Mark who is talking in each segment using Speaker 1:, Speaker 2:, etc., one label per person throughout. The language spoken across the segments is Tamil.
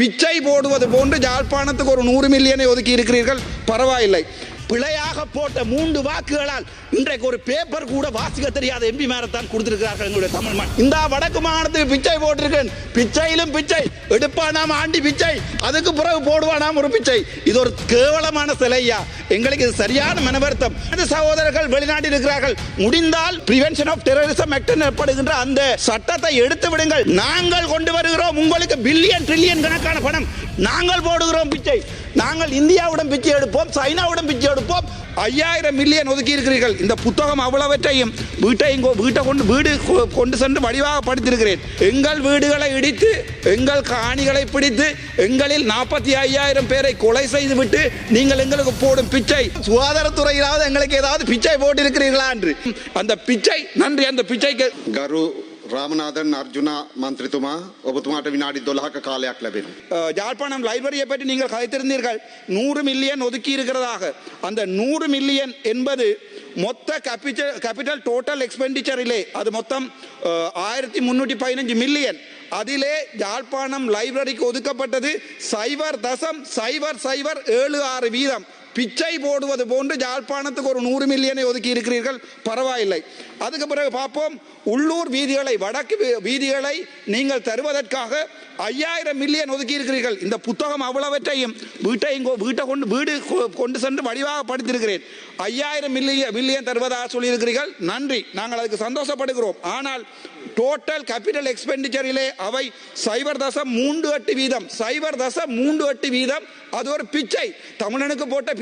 Speaker 1: பிச்சை போடுவது போன்று யாழ்ப்பாணத்துக்கு ஒரு நூறு மில்லியனை ஒதுக்கி இருக்கிறீர்கள். பரவாயில்லை. பிழையாக போட்ட மூன்று வாக்குகளால் இன்றைக்கு ஒரு பேப்பர் கூட வாசிக்க தெரியாத எம்பி மேரத்தான் கொடுத்திருக்கிறார்கள் எங்களுடைய தமிழ் மண். இந்த வடக்கு மாகாணத்துக்கு பிச்சை போட்டிருக்கேன். பிச்சையிலும் பிச்சை. எடுப்பானாம் ஆண்டி பிச்சை. அதுக்கு பிறகு போடுவானாம் ஒரு பிச்சை. இது ஒரு கேவலமான சிலையா எங்களுக்கு இது சரியான மனவருத்தம். அந்த சகோதரர்கள் வெளிநாட்டில் இருக்கிறார்கள். முடிந்தால் பிரிவென்ஷன் ஆஃப் டெரரிசம் ஆக்ட் எனப்படுகின்ற அந்த சட்டத்தை எடுத்து விடுங்கள். நாங்கள் கொண்டு வருகிறோம் உங்களுக்கு பில்லியன் ட்ரில்லியன் கணக்கான பணம். நாங்கள் போடுகிறோம் பிச்சை. நாங்கள் இந்தியாவுடன் பிச்சை எடுப்போம். சைனாவுடன் பிச்சை எடுப்போம். ஐயாயிரம் மில்லியன் ஒதுக்கி இருக்கிறீர்கள் இந்த புத்தகம் அவ்வளவற்றையும் வீட்டை இங்கோ வீட்டை கொண்டு வீடு கொ- கொண்டு சென்று வடிவாக படித்திருக்கிறேன் எங்கள் வீடுகளை இடித்து எங்கள் காணிகளை பிடித்து எங்களில் நாற்பத்தி ஐயாயிரம் பேரை கொலை செய்து விட்டு நீங்கள் எங்களுக்கு போடும் பிச்சை. சுகாதாரத்துறையிலாவது எங்களுக்கு ஏதாவது பிச்சை போட்டிருக்கிறீர்களா என்று. அந்த பிச்சை நன்றி அந்த பிச்சைக்கு
Speaker 2: ගරු රාමනාදන් අර්ජුනා මන්ත්‍රතුමා ඔබතුමාට විනාඩි දොළහක කාලයක් ලැබෙන.
Speaker 1: அஹ், யாழ்ப்பாணம் லைப்ரரியை பற்றி நீங்கள் கதைத்திருந்தீர்கள் நூறு மில்லியன் ஒதுக்கி இருக்கிறதாக அந்த நூறு மில்லியன் என்பது மொத்த கேபிட்டல் கேபிட்டல் டோட்டல் எக்ஸ்பெண்டிச்சரிலே அது மொத்தம் ஆயிரத்தி முன்னூற்றி பதினஞ்சு மில்லியன் அதிலே யாழ்ப்பாணம் லைப்ரரிக்கு ஒதுக்கப்பட்டது சைபர் தசம் சைபர் சைபர் ஏழு ஆறு வீதம் பிச்சை போடுவது போன்று யாழ்ப்பாணத்துக்கு ஒரு நூறு மில்லியனை ஒதுக்கி இருக்கிறீர்கள். பரவாயில்லை. அதுக்கு பிறகு பார்ப்போம். உள்ளூர் வீதிகளை வடக்கு வீ- வீதிகளை நீங்கள் தருவதற்காக ஐயாயிரம் மில்லியன் ஒதுக்கி இருக்கிறீர்கள். இந்த புத்தகம் அவ்வளவற்றையும் வீட்டையும் வீட்டை கொண்டு வீடு கொ- கொண்டு சென்று வடிவாக படித்திருக்கிறேன். ஐயாயிரம் மில்லியன் மில்லியன் தருவதாக சொல்லியிருக்கிறீர்கள். நன்றி. நாங்கள் அதுக்கு சந்தோஷப்படுகிறோம். ஆனால் டோட்டல் கேபிட்டல் எக்ஸ்பெண்டிச்சரிலே அவை சைபர் தசம் மூன்று எட்டு வீதம். சைபர் தசம் மூன்று எட்டு வீதம். அது ஒரு பிச்சை. தமிழனுக்கு போட்ட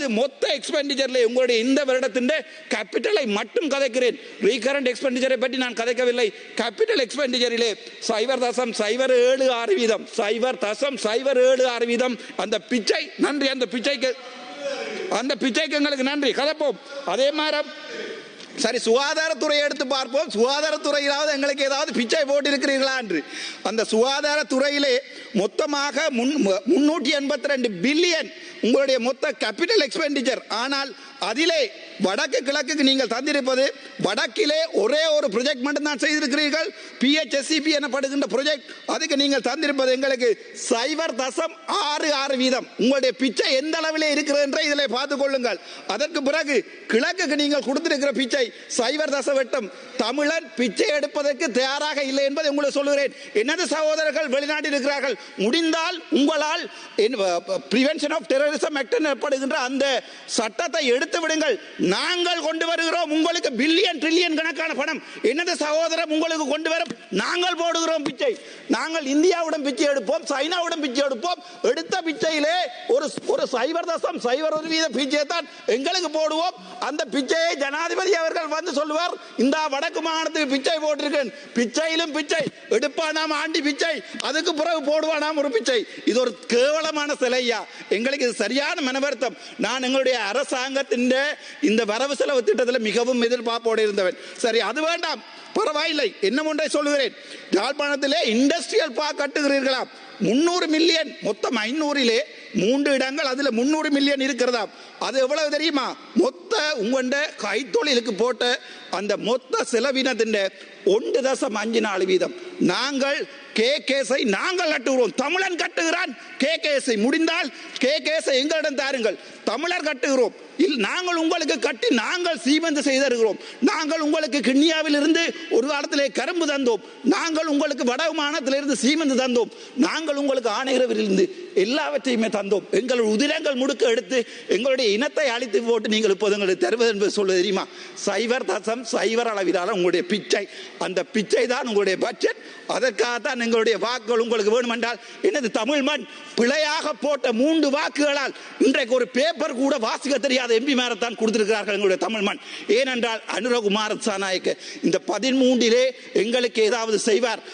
Speaker 1: அது மொத்த எக்ஸ்பெண்டிச்சர்ல உங்களுடைய இந்த வருடத்தின் கேபிட்டலை மட்டும் கதைக்கிறேன். ரீகரண்ட் எக்ஸ்பெண்டிச்சரை பற்றி நான் கதைக்கவில்லை. கேபிட்டல் எக்ஸ்பெண்டிச்சரிலே சைவர் தசம் சைவர் ஏழு ஆறு வீதம். சைவர் தசம் சைவர் ஏழு ஆறு வீதம். அந்த பிச்சை நன்றி. அந்த பிச்சைக்கு அந்த பிச்சைக்கு எங்களுக்கு நன்றி. கதைப்போம். அதே மாதிரி சரி சுகாதாரத்துறையை எடுத்து பார்ப்போம். சுகாதாரத்துறையிலாவது எங்களுக்கு ஏதாவது பிச்சை போட்டிருக்கிறீர்களா என்று. அந்த சுகாதாரத்துறையிலே மொத்தமாக முன் முன்னூற்றி எண்பத்தி ரெண்டு பில்லியன் உங்களுடைய மொத்த கேபிட்டல் எக்ஸ்பெண்டிச்சர் ஆனால் அதிலே வடக்கு கிழக்குக்கு நீங்கள் தந்திருப்பது வடக்கிலே ஒரே ஒரு ப்ரொஜெக்ட் மட்டும்தான் செய்திருக்கிறீர்கள். பிஹெச்எஸ்சிபி எனப்படுகின்ற ப்ரொஜெக்ட் அதுக்கு நீங்கள் தந்திருப்பது எங்களுக்கு சைபர் தசம் ஆறு ஆறு வீதம். உங்களுடைய பிச்சை எந்த அளவில் இருக்கிறது என்றே இதில் பார்த்துக் கொள்ளுங்கள். அதற்கு பிறகு கிழக்குக்கு நீங்கள் கொடுத்திருக்கிற பிச்சை சைபர் தச வெட்டம் தமிழன் பிச்சை எடுப்பதற்கு தயாராக இல்லை என்பதை உங்களுக்கு சொல்லுகிறேன். எனது சகோதரர்கள் வெளிநாட்டில் இருக்கிறார்கள்? முடிந்தால் உங்களால் பிரிவென்ஷன் ஆஃப் டெரரிசம் ஆக்ட் எனப்படுகின்ற அந்த சட்டத்தை எடுத்து விடுங்கள். நாங்கள் கொண்டு வருகிறோம் உங்களுக்கு பில்லியன் ட்ரில்லியன் கணக்கான பணம். என்னது சகோதரம் உங்களுக்கு கொண்டு வர? நாங்கள் போடுகிறோம் பிச்சை. நாங்கள் இந்தியாவுடன் பிச்சை எடுப்போம் சைனாவுடன் பிச்சை எடுப்போம். எடுத்த பிச்சையிலே ஒரு ஒரு சைபர் தசம் சைபர் ஒரு வீத பிச்சையை தான் எங்களுக்கு போடுவோம். அந்த பிச்சையை ஜனாதிபதி அவர்கள் வந்து சொல்லுவார் இந்த வடக்கு மாகாணத்துக்கு பிச்சை போட்டிருக்கேன். பிச்சையிலும் பிச்சை. எடுப்பா நாம் ஆண்டி பிச்சை. அதுக்கு பிறகு போடுவோம். போடுவானாம் ஒரு பிச்சை. இது ஒரு கேவலமான சிலையா எங்களுக்கு இது சரியான மனவருத்தம். நான் எங்களுடைய அரசாங்கத்தின் இந்த வரவு செலவு திட்டத்தில் மிகவும் எதிர்பார்ப்போடு இருந்தவன். சரி அது வேண்டாம். பரவாயில்லை. என்ன ஒன்றை சொல்லுகிறேன்? யாழ்ப்பாணத்திலே இண்டஸ்ட்ரியல் பார்க் கட்டுகிறீர்களா முந்நூறு மில்லியன் மொத்தம் ஐநூறிலே மூன்று இடங்கள் அதில் முந்நூறு மில்லியன் இருக்கிறதா அது எவ்வளவு தெரியுமா? மொத்த உங்கண்ட கைத்தொழிலுக்கு போட்ட அந்த மொத்த செலவினத்தின் ஒன்று தசம் அஞ்சு நாலு வீதம். நாங்கள் கே கேஸை நாங்கள் கட்டுகிறோம். தமிழன் கட்டுகிறான். கே கேஸை முடிந்தால் கே கேஸை எங்களிடம் தாருங்கள். தமிழர் கட்டுகிறோம். நாங்கள் உங்களுக்கு கட்டி நாங்கள் சீமந்து செய்திருக்கிறோம். நாங்கள் உங்களுக்கு கிண்ணியாவில் இருந்து ஒரு காலத்திலே கரும்பு தந்தோம். நாங்கள் உங்களுக்கு வடமானத்திலிருந்து சீமந்து தந்தோம். நாங்கள் உங்களுக்கு ஆணையரவரிலிருந்து எல்லாவற்றையுமே தந்தோம். எங்கள் உதிரங்கள் முடுக்க எடுத்து எங்களுடைய இனத்தை அழித்து போட்டு நீங்கள் இப்போது எங்களுக்கு தருவது என்பது சொல்ல தெரியுமா? சைவர் தசம் சைவர் அளவிலான உங்களுடைய பிச்சை. அந்த பிச்சை தான் உங்களுடைய பட்ஜெட் அதற்காகத்தான் எங்களுடைய வாக்குகள் உங்களுக்கு வேணுமென்றால் எனது தமிழ் மண் பிழையாக போட்ட மூன்று வாக்குகளால் இன்றைக்கு ஒரு பேப்பர் கூட வாசிக்க தெரியாத எம்பி மேரத்தான் கொடுத்திருக்கிறார்கள் எங்களுடைய தமிழ் மண். ஏனென்றால் அனுரகுமார சாநாயக்க இந்த பதிமூன்றிலே எங்களுக்கு ஏதாவது செய்வார்.